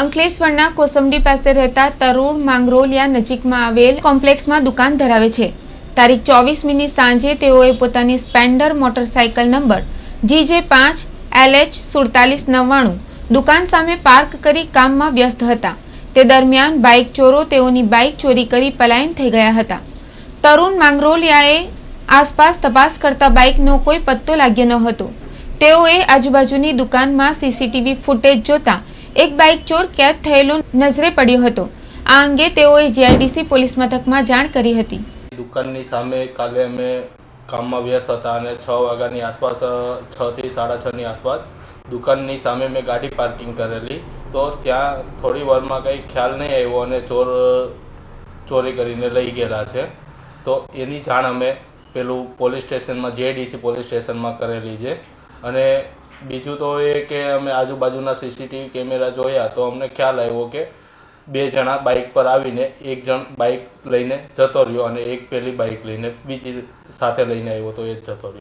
અંકલેશ્વરના કોસંબડી પાસે રહેતા તરુણ માંગરોલિયા નજીકમાં આવેલ કોમ્પ્લેક્સમાં દુકાન ધરાવે છે. તારીખ ચોવીસમીની સાંજે તેઓએ પોતાની સ્પેન્ડર મોટરસાયકલ નંબર જીજે પાંચ એલએચ સુડતાલીસ નવ્વાણું દુકાન સામે પાર્ક કરી કામમાં વ્યસ્ત હતા. તે દરમિયાન બાઇક ચોરો તેઓની બાઇક ચોરી કરી પલાયન થઈ ગયા હતા. તરુણ માંગરોલિયાએ આસપાસ તપાસ કરતા બાઇકનો કોઈ પત્તો લાગ્યો ન હતો. તેઓએ આજુબાજુની દુકાનમાં સીસીટીવી ફૂટેજ જોતા એક બાઇક ચોર કેદ થયેલો નજરે પડ્યો હતો. આ અંગે તેઓએ જીઆઈડીસી પોલીસ મથકમાં જાણ કરી હતી. દુકાનની સામે કાલે અમે કામમાં વ્યસ્ત હતા અને છ વાગ્યાની આસપાસ, છ થી સાડા છની આસપાસ દુકાનની સામે મેં ગાડી પાર્કિંગ કરેલી. તો ત્યાં થોડી વારમાં કંઈ ખ્યાલ નહીં આવ્યો અને ચોર, ચોરી કરીને લઈ ગયેલા છે. તો એની જાણ અમે પેલું પોલીસ સ્ટેશનમાં જેડીસી પોલીસ સ્ટેશનમાં કરેલી છે. અને બીજું તો એ કે અમે આજુબાજુના સીસીટીવી કેમેરા જોયા તો અમને ખ્યાલ આવ્યો કે બે જણા બાઇક પર આવીને એક જણ બાઇક લઈને જતો રહ્યો અને એક પેલી બાઇક લઈને બીજી સાથે લઈને આવ્યો તો એ જતો રહ્યો.